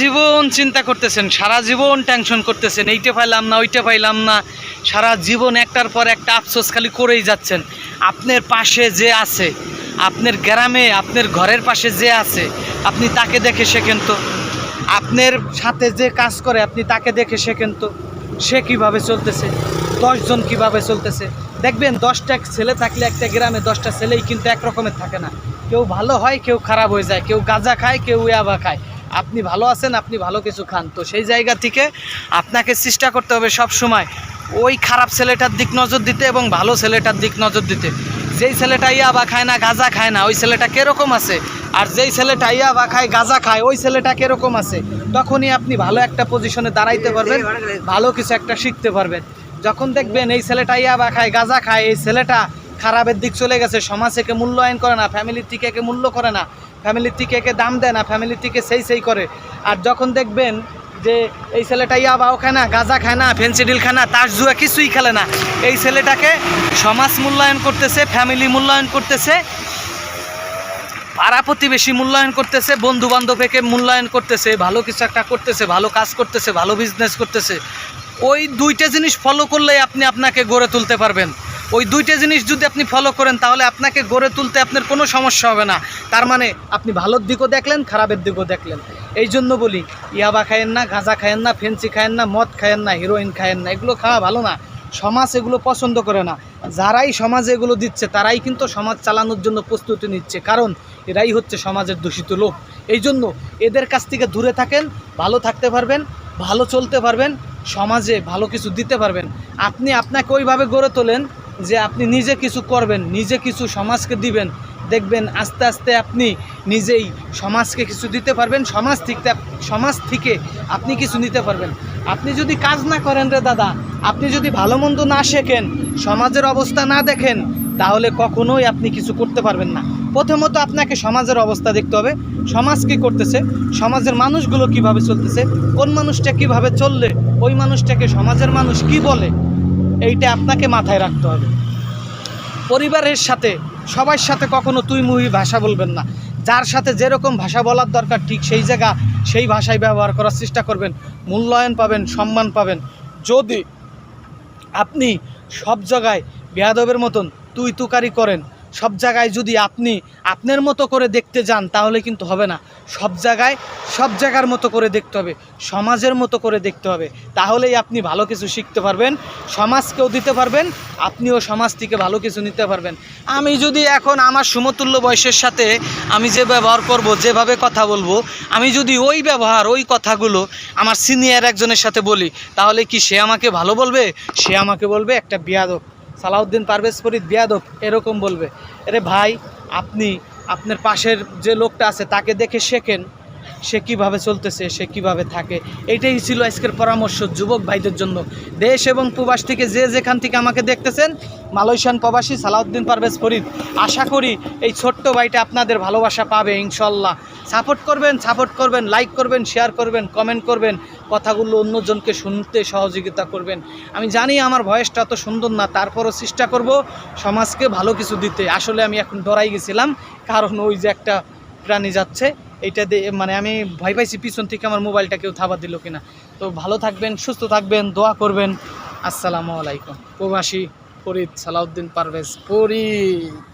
জীবন চিন্তা করতেছেন, সারা জীবন টেনশন করতেছেন, এইটা পাইলাম না, ওইটা পাইলাম না, সারা জীবন একটার পর একটা আফসোস খালি করেই যাচ্ছেন। আপনার পাশে যে আছে, আপনার গ্রামে, আপনার ঘরের পাশে যে আছে, আপনি তাকে দেখে শেখেন তো। আপনার সাথে যে কাজ করে, আপনি তাকে দেখে শেখেন তো। সে কীভাবে চলতেছে, দশজন কীভাবে চলতেছে। দেখবেন, দশটা ছেলে থাকলে একটা গ্রামে দশটা ছেলেই কিন্তু এক রকমের থাকে না। কেউ ভালো হয়, কেউ খারাপ হয়ে যায়, কেউ গাঁজা খায়, কেউ ইয়াবা খায়। আপনি ভালো আছেন, আপনি ভালো কিছু খান। তো সেই জায়গা থেকে আপনাকে চেষ্টা করতে হবে সব সময় ওই খারাপ ছেলেটার দিক নজর দিতে এবং ভালো ছেলেটার দিক নজর দিতে। যেই ছেলেটা ইয়াবা খায় না, গাঁজা খায় না, ওই ছেলেটা কীরকম আছে? আর যেই ছেলেটা ইয়াবা খায়, গাঁজা খায়, ওই ছেলেটা কীরকম আছে? তখনই আপনি ভালো একটা পজিশনে দাঁড়াইতে পারবেন, ভালো কিছু একটা শিখতে পারবেন। যখন দেখবেন এই ছেলেটা ইয়াবা খায়, গাঁজা খায়, এই ছেলেটা খারাপের দিক চলে গেছে। সমাজ থেকে মূল্যায়ন করে না ফ্যামিলির থেকে একে মূল্য করে না। ফ্যামিলির থেকে একে দাম দেয় না ফ্যামিলির থেকে সেই সেই করে। আর যখন দেখবেন যে এই ছেলেটা ইয়াবাও খায় না, গাঁজা খায় না ফেন্সিডিল খায় না, তাস জুয়া কিছুই খেলে না। এই ছেলেটাকে সমাজ মূল্যায়ন করতেছে ফ্যামিলি মূল্যায়ন করতেছে, পাড়া প্রতিবেশী মূল্যায়ন করতেছে বন্ধু বান্ধব একে মূল্যায়ন করতেছে, ভালো কিছু একটা করতেছে, ভালো কাজ করতেছে, ভালো বিজনেস করতেছে। ওই দুইটা জিনিস ফলো করলেই আপনি আপনাকে গড়ে তুলতে পারবেন। ওই দুইটা জিনিস যদি আপনি ফলো করেন, তাহলে আপনাকে গড়ে তুলতে আপনার কোনো সমস্যা হবে না। তার মানে আপনি ভালোর দিকও দেখলেন, খারাপের দিকও দেখলেন। এই জন্য বলি, ইয়াবা খায়েন না, গাঁজা খায়েন না, ফেন্সি খায়েন না, মদ খায়েন না হিরোইন খায়েন না, এগুলো খাওয়া ভালো না। সমাজ এগুলো পছন্দ করে না। যারাই সমাজে এগুলো দিচ্ছে, তারাই কিন্তু সমাজ চালানোর জন্য প্রস্তুতি নিচ্ছে। কারণ এরাই হচ্ছে সমাজের দূষিত লোক। এই জন্য এদের কাছ থেকে দূরে থাকেন, ভালো থাকতে পারবেন, ভালো চলতে পারবেন, সমাজে ভালো কিছু দিতে পারবেন। আপনি আপনাকে ওইভাবে গড়ে তোলেন যে আপনি নিজে কিছু করবেন, নিজে কিছু সমাজকে দিবেন, দেখবেন আস্তে আস্তে আপনি নিজেই সমাজকে কিছু দিতে পারবেন, সমাজ থেকে সমাজ থেকে আপনি কিছু নিতে পারবেন। আপনি যদি কাজ না করেন রে দাদা, আপনি যদি ভালো মন্দ না শেখেন, সমাজের অবস্থা না দেখেন, তাহলে কখনোই আপনি কিছু করতে পারবেন না। প্রথমত আপনাকে সমাজের অবস্থা দেখতে হবে। সমাজ কী করতেছে? সমাজের মানুষগুলো কীভাবে চলতেছে? কোন মানুষটা কীভাবে চললে? ওই মানুষটাকে সমাজের মানুষ কি বলে? এইটা আপনাকে মাথায় রাখতে হবে। পরিবারের সাথে, সবার সাথে কখনো তুই মুহি ভাষা বলবেন না। যার সাথে যেরকম ভাষা বলার দরকার, ঠিক সেই জায়গা সেই ভাষায় ব্যবহার করার চেষ্টা করবেন। মূল্যায়ন পাবেন, সম্মান পাবেন। যদি আপনি সব জায়গায় বেয়াদবের মতন তুই তুকারি করেন সব জায়গায় যদি আপনি আপনার মতো করে দেখতে যান, তাহলে কিন্তু হবে না। সব জায়গায় সব জায়গার মতো করে দেখতে হবে, সমাজের মতো করে দেখতে হবে। তাহলেই আপনি ভালো কিছু শিখতে পারবেন, সমাজকেও দিতে পারবেন, আপনিও সমাজ থেকে ভালো কিছু নিতে পারবেন। আমি যদি এখন আমার সমতুল্য বয়সের সাথে আমি যে ব্যবহার করব, যেভাবে কথা বলব, আমি যদি ওই ব্যবহার, ওই কথাগুলো আমার সিনিয়র একজনের সাথে বলি, তাহলে কি সে আমাকে ভালো বলবে? সে আমাকে বলবে একটা বিয়াদব। সালাউদ্দিন পারভেজ ফরিদ বিয়াদব এরকম বলবে, আরে ভাই, আপনি, আপনার পাশের যে লোকটা আছে, তাকে দেখে শেখেন, সে কীভাবে চলতেছে, সে কীভাবে থাকে। এটাই ছিল আজকের পরামর্শ যুবক ভাইদের জন্য। দেশ এবং প্রবাস থেকে যে যেখান থেকে আমাকে দেখতেছেন, মালয়েশিয়ান প্রবাসী সালাউদ্দিন পারভেজ ফরিদ, আশা করি এই ছোট্ট ভাইটা আপনাদের ভালোবাসা পাবে ইনশাল্লাহ। সাপোর্ট করবেন সাপোর্ট করবেন, লাইক করবেন, শেয়ার করবেন, কমেন্ট করবেন। কথাগুলো অন্যজনকে শুনতে সহযোগিতা করবেন। আমি জানি আমার ভয়েসটা অত সুন্দর না, তারপরও চেষ্টা করব সমাজকে ভালো কিছু দিতে। আসলে আমি এখন ডরাই গেছিলাম, কারণ ওই যে একটা প্রাণী যাচ্ছে, এইটা দিয়ে মানে আমি ভয় পাইছি পিছন থেকে আমার মোবাইলটা কেউ থাবা দিল কিনা। তো ভালো থাকবেন, সুস্থ থাকবেন, দোয়া করবেন। আসসালামু আলাইকুম। প্রবাসী ফরিদ সালাউদ্দিন পারভেজ, ফরিদ।